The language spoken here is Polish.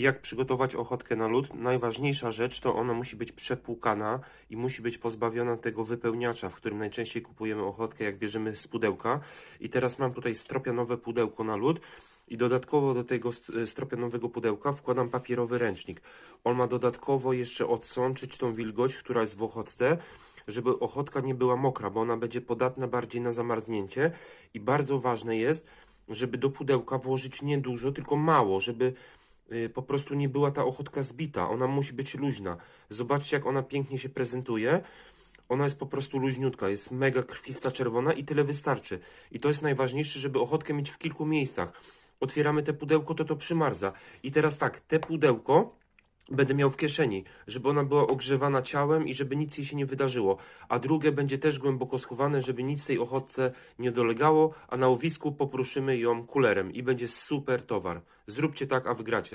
Jak przygotować ochotkę na lód? Najważniejsza rzecz to ona musi być przepłukana i musi być pozbawiona tego wypełniacza, w którym najczęściej kupujemy ochotkę, jak bierzemy z pudełka. I teraz mam tutaj stropianowe pudełko na lód. I dodatkowo do tego st- stropianowego pudełka wkładam papierowy ręcznik. On ma dodatkowo jeszcze odsączyć tą wilgoć, która jest w ochotce, żeby ochotka nie była mokra, bo ona będzie podatna bardziej na zamarznięcie. I bardzo ważne jest, żeby do pudełka włożyć nie dużo, tylko mało, żeby po prostu nie była ta ochotka zbita. Ona musi być luźna. Zobaczcie, jak ona pięknie się prezentuje. Ona jest po prostu luźniutka, jest mega krwista, czerwona i tyle wystarczy. I to jest najważniejsze, żeby ochotkę mieć w kilku miejscach. Otwieramy te pudełko, to to przymarza. I teraz tak, te pudełko będę miał w kieszeni, żeby ona była ogrzewana ciałem i żeby nic jej się nie wydarzyło. A drugie będzie też głęboko schowane, żeby nic tej ochotce nie dolegało, a na łowisku popruszymy ją kulerem i będzie super towar. Zróbcie tak, a wygracie.